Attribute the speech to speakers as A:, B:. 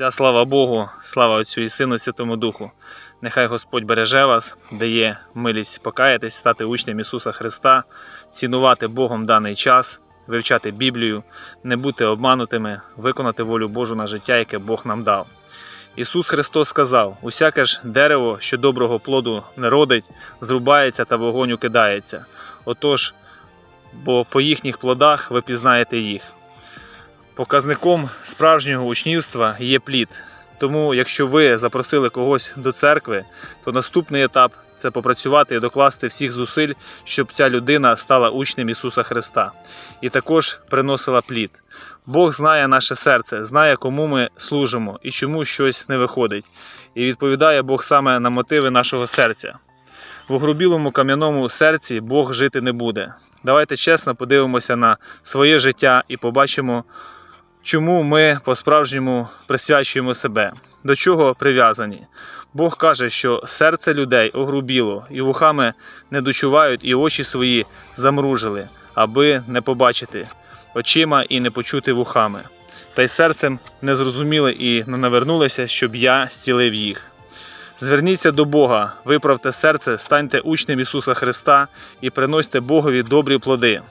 A: Вся слава Богу, слава Отцю і Сину, Святому Духу. Нехай Господь береже вас, дає милість покаятись, стати учнем Ісуса Христа, цінувати Богом даний час, вивчати Біблію, не бути обманутими, виконати волю Божу на життя, яке Бог нам дав. Ісус Христос сказав: усяке ж дерево, що доброго плоду не родить, зрубається та вогонь кидається. Отож, бо по їхніх плодах ви пізнаєте їх. Показником справжнього учнівства є плід. Тому, якщо ви запросили когось до церкви, то наступний етап це попрацювати і докласти всіх зусиль, щоб ця людина стала учнем Ісуса Христа і також приносила плід. Бог знає наше серце, знає, кому ми служимо і чому щось не виходить. І відповідає Бог саме на мотиви нашого серця. В огрубілому кам'яному серці Бог жити не буде. Давайте чесно подивимося на своє життя і побачимо, чому ми по-справжньому присвячуємо себе, до чого прив'язані. Бог каже, що серце людей огрубіло, і вухами не дочувають, і очі свої замружили, аби не побачити очима і не почути вухами. Та й серцем не зрозуміли і не навернулися, щоб я зцілив їх. Зверніться до Бога, виправте серце, станьте учнем Ісуса Христа і приносьте Богові добрі плоди.